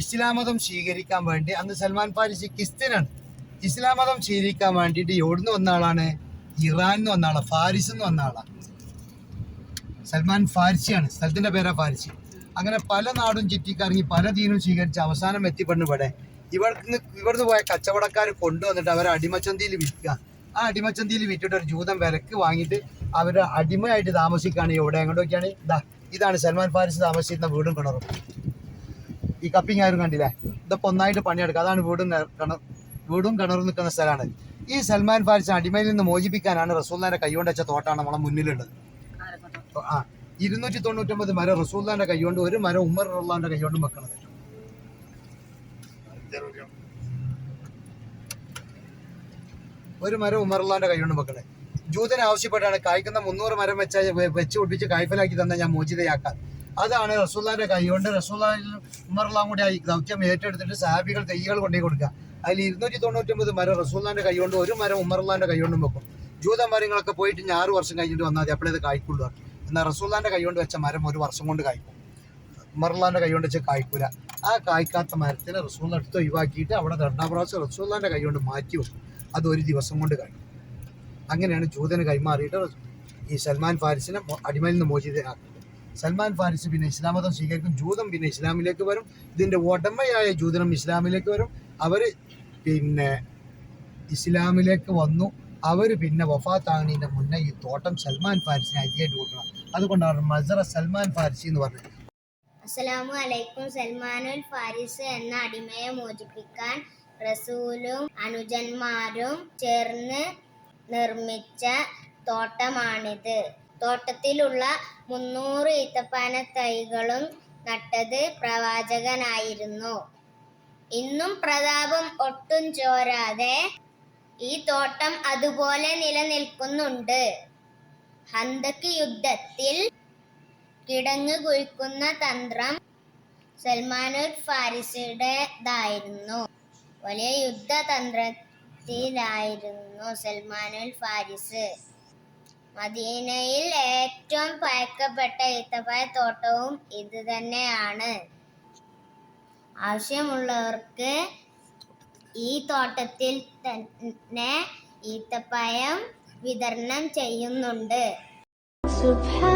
ഇസ്ലാം മതം സ്വീകരിക്കാൻ വേണ്ടി അന്ന് സൽമാൻ ഫാരിസി ക്രിസ്ത്യനാണ്. ഇസ്ലാം മതം സ്വീകരിക്കാൻ വേണ്ടിയിട്ട് എവിടുന്ന് വന്ന ആളാണ്? ഇറാൻ എന്ന് വന്ന ആളാണ് ഫാരിസ് എന്ന് വന്ന ആളാണ് സൽമാൻ ഫാരിസിയാണ് സ്ഥലത്തിന്റെ പേരാ ഫാരിസി. അങ്ങനെ പല നാടും ചുറ്റിക്കറങ്ങി പല തീനും സ്വീകരിച്ച് അവസാനം എത്തിപ്പെടുന്നു ഇവിടെ. ഇവിടുന്ന് ഇവിടുന്ന് പോയ കച്ചവടക്കാർ കൊണ്ടുവന്നിട്ട് അവരെ അടിമച്ചന്തയിൽ വിൽക്കുക. ആ അടിമച്ചന്തയിൽ വിറ്റിട്ട് ഒരു ജൂതം വിലക്ക് വാങ്ങിയിട്ട് അവരെ അടിമയായിട്ട് താമസിക്കുകയാണ്. എവിടെ എങ്ങോട്ടൊക്കെയാണ്? ഇതാ ഇതാണ് സൽമാൻ ഫാരിസ് താമസിക്കുന്ന വീടും കിണറും. ഈ കപ്പിങ് ആരും കണ്ടില്ലേ? ഇതൊക്കെ ഒന്നായിട്ട് പണിയെടുക്കുക അതാണ് വീടും കിണർ വീടും കിണറും നിൽക്കുന്ന സ്ഥലമാണ്. ഈ സൽമാൻ ഫാരിസ് അടിമയിൽ നിന്ന് മോചിപ്പിക്കാനാണ് റസൂല്ലാന്റെ കൈകൊണ്ട് വെച്ച തോട്ടാണ് നമ്മളെ മുന്നിലുള്ളത്. ആ ഇരുന്നൂറ്റി തൊണ്ണൂറ്റൊമ്പത് മരം റസൂല്ലാന്റെ കൈകൊണ്ട് ഒരു മരം ഉമർ റഹ്ലാന്റെ കൈകൊണ്ടും വെക്കണത്. ഒരു മരം ഉമർ കൈകൊണ്ട് വെക്കണത്. ജൂതന് ആവശ്യപ്പെട്ടാണ് കായ്ക്കുന്ന മുന്നൂറ് മരം വെച്ച വെച്ച് ഒട്ടിച്ച് കായ്ഫലാക്കി തന്നെ ഞാൻ മോചിതയാക്കാൻ. അതാണ് റസൂല്ലാന്റെ കൈകൊണ്ട് റസൂല്ലാ ഉമർലാം കൂടി ദൗത്യം ഏറ്റെടുത്തിട്ട് സാഹിബികൾ തെയ്യകൾ കൊണ്ടേ കൊടുക്കുക. അതിൽ ഇരുന്നൂറ്റി തൊണ്ണൂറ്റൊമ്പത് മരം റസൂല്ലാന്റെ കൈകൊണ്ട് ഒരു മരം ഉമർലാന്റെ കൈകൊണ്ടും വെക്കും. ജൂത മരങ്ങളൊക്കെ പോയിട്ട് ഇനി ആറ് വർഷം കഴിഞ്ഞിട്ട് വന്നാൽ മതി. അപ്പോഴേ അത് കായ്ക്കുള്ളൂ എന്നാൽ റസൂല്ലാന്റെ കൈകൊണ്ട് വെച്ച മരം ഒരു വർഷം കൊണ്ട് കായ്ക്കും. ഉമർലാന്റെ കൈകൊണ്ട് വെച്ച് കായ്ക്കൂല. ആ കായ്ക്കാത്ത മരത്തിനെ റസൂൽ എടുത്ത് ഒഴിവാക്കിയിട്ട് അവിടെ രണ്ടാം പ്രാവശ്യം റസൂല്ലാന്റെ കൈകൊണ്ട് മാറ്റി വെക്കും. അത് ഒരു ദിവസം കൊണ്ട് കായ്ക്കും. അങ്ങനെയാണ് ജൂതന് കൈമാറിയിട്ട് ഈ സൽമാൻ ഫാരിസിനെ അടിമയിൽ നിന്ന് മോചിതനാക്കുന്നത്. സൽമാൻ ഫാരിസ് പിന്നെ ഇസ്ലാം മതം സ്വീകരിക്കും ജൂതം പിന്നെ ഇസ്ലാമിലേക്ക് വരും. ഇതിന്റെ ഉടമയായ ജൂതനും ഇസ്ലാമിലേക്ക് വരും. അവർ പിന്നെ ഇസ്ലാമിലേക്ക് വന്നു. അവർ പിന്നെ വഫാത്താകുന്നതിന്റെ മുന്നേ ഈ തോട്ടം സൽമാൻ ഫാരിസിനെ അരിയായിട്ട് കൊടുക്കണം. അതുകൊണ്ടാണ് മസറ സൽമാൻ ഫാരിസി എന്ന് പറഞ്ഞത്. അസ്സലാമു അലൈക്കും. സൽമാനുൽ ഫാരിസ് എന്ന അടിമയെ മോചിപ്പിക്കാൻ റസൂലും അനുജന്മാരും ചേർന്ന് നിർമ്മിച്ച തോട്ടമാണിത്. തോട്ടത്തിലുള്ള മുന്നൂറ് ഈത്തപ്പാന തൈകളും നട്ടത് പ്രവാചകനായിരുന്നു. ഇന്നും പ്രതാപം ഒട്ടും ചോരാതെ ഈ തോട്ടം അതുപോലെ നിലനിൽക്കുന്നുണ്ട്. ഹന്തക്ക് യുദ്ധത്തിൽ കിടങ്ങ് കുഴിക്കുന്ന തന്ത്രം സൽമാനുൽ ഫാരിസിയുടേതായിരുന്നു. വലിയ യുദ്ധതന്ത്രത്തിലായിരുന്നു സൽമാനുൽ ഫാരിസ്. മദീനയിൽ ഏറ്റവും പഴക്കപ്പെട്ട ഈത്തപ്പഴ തോട്ടവും ഇത് തന്നെയാണ് ആവശ്യമുള്ളവർക്ക് ഈ തോട്ടത്തിൽ തന്നെ ഈത്തപ്പഴം വിതരണം ചെയ്യുന്നുണ്ട്. സുഭാ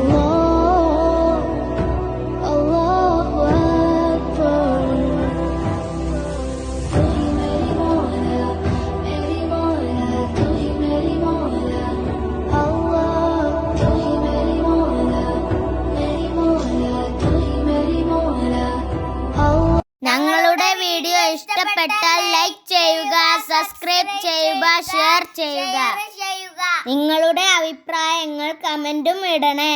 ഇഷ്ടപ്പെട്ടാൽ ലൈക്ക് ചെയ്യുക സബ്സ്ക്രൈബ് ചെയ്യുക ഷെയർ ചെയ്യുക. നിങ്ങളുടെ അഭിപ്രായങ്ങൾ കമന്റും ഇടണേ.